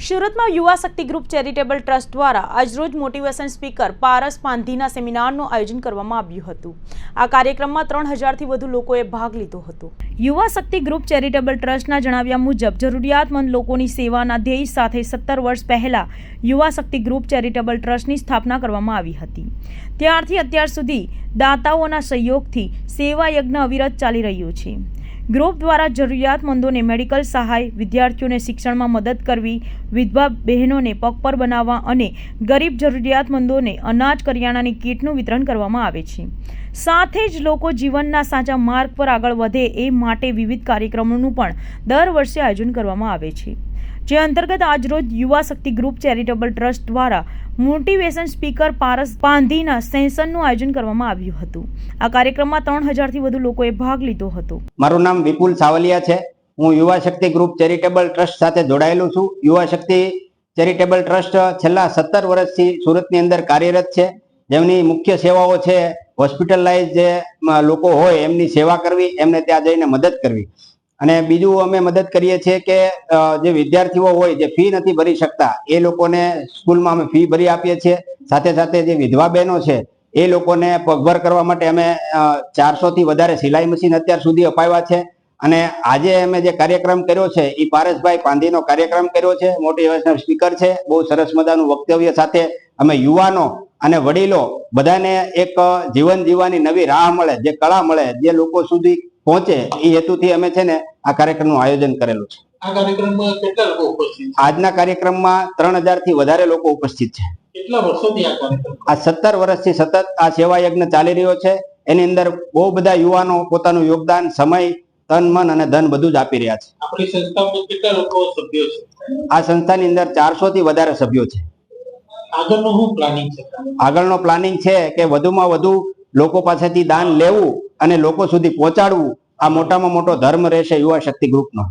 સુરતમાં યુવા Shakti group charitable trust દ્વારા આજરોજ મોટિવેશન સ્પીકર પારસ પાંધીના સેમિનારનું આયોજન કરવામાં આવ્યું હતું. આ કાર્યક્રમમાં ત્રણ હજારથી વધુ લોકોએ ભાગ લીધો હતો. યુવા શક્તિ ગ્રુપ ચેરિટેબલ ટ્રસ્ટના જણાવ્યા મુજબ, જરૂરિયાતમંદ લોકોની સેવાના ધ્યેય સાથે સત્તર વર્ષ પહેલાં યુવા શક્તિ ગ્રુપ ચેરિટેબલ ટ્રસ્ટની સ્થાપના કરવામાં આવી હતી. ત્યારથી અત્યાર સુધી દાતાઓના સહયોગથી સેવા યજ્ઞ અવિરત ચાલી રહ્યું છે. ગ્રુપ દ્વારા જરૂરિયાતમંદોને મેડિકલ સહાય, વિદ્યાર્થીઓને શિક્ષણમાં મદદ કરવી, વિધવા બહેનોને પગપર બનાવવા અને ગરીબ જરૂરિયાતમંદોને અનાજ કરિયાણાની કીટનું વિતરણ કરવામાં આવે છે. સાથે જ લોકો જીવનના સાચા માર્ગ પર આગળ વધે એ માટે વિવિધ કાર્યક્રમોનું પણ દર વર્ષે આયોજન કરવામાં આવે છે. જે અંતર્ગત આજરોજ Yuva Shakti group charitable trust દ્વારા મોટિવેશન સ્પીકર પારસ પાંધીના સેશનનું આયોજન કરવામાં આવ્યું હતું. આ કાર્યક્રમમાં ત્રણ હજારથી વધુ લોકોએ ભાગ લીધો હતો. મારું નામ વિપુલ સાવલિયા છે. હું યુવા શક્તિ ગ્રુપ ચેરિટેબલ ટ્રસ્ટ સાથે જોડાયેલું છું. યુવા શક્તિ ચેરિટેબલ ટ્રસ્ટ છેલ્લા સત્તર વર્ષથી સુરતની અંદર કાર્યરત છે. જેમની મુખ્ય સેવાઓ છે, હોસ્પિટલાઇઝ જે લોકો હોય એમની સેવા કરવી, એમને ત્યાં જઈને મદદ કરવી. અને બીજું અમે મદદ કરીએ છીએ કે જે વિદ્યાર્થીઓ હોય, જે ફી નથી ભરી શકતા, એ લોકોને સ્કૂલમાં અમે ફી ભરી આપીએ છીએ. સાથે સાથે જે વિધવા બહેનો છે, એ લોકોને પગભર કરવા માટે અમે ચારસો થી વધારે સિલાઈ મશીન અત્યાર સુધી અપાવ્યા છે. અને આજે અમે જે કાર્યક્રમ કર્યો છે એ પારસભાઈ પાંધીનો કાર્યક્રમ કર્યો છે મોટિવેશનલ સ્પીકર છે, બહુ સરસ મજાનું વક્તવ્ય સાથે અમે યુવાનો અને વડીલો બધાને એક જીવન જીવવાની નવી રાહ મળે, જે કળા મળે, જે લોકો સુધી પહોંચે એ હેતુથી અમે છે ને આ કાર્યક્રમનું આયોજન કરેલું છે. આ કાર્યક્રમમાં કેટલા લોકો ઉપસ્થિત છે? આજના કાર્યક્રમમાં ત્રણ હજારથી વધારે લોકો ઉપસ્થિત છે. કેટલા વર્ષોથી આ કાર્યક્રમ? આ સત્તર વર્ષથી સતત આ સેવા યજ્ઞ ચાલી રહ્યો છે. એની અંદર બહુ બધા યુવાનો પોતાનું યોગદાન સમય તન મન અને ધન બધું જ આપી રહ્યા છે. આપણી સંસ્થામાં કેટલા લોકો સભ્યો છે? આ સંસ્થાની અંદર ચારસો થી વધારે સભ્યો છે. આગળનું શું પ્લાનિંગ છે? આગળનો પ્લાનિંગ છે કે વધુમાં વધુ લોકો પાસેથી દાન લેવું અને લોકો સુધી પહોંચાડવું આ મોટામાં મોટો ધર્મ રહેશે યુવા શક્તિ ગ્રુપનો.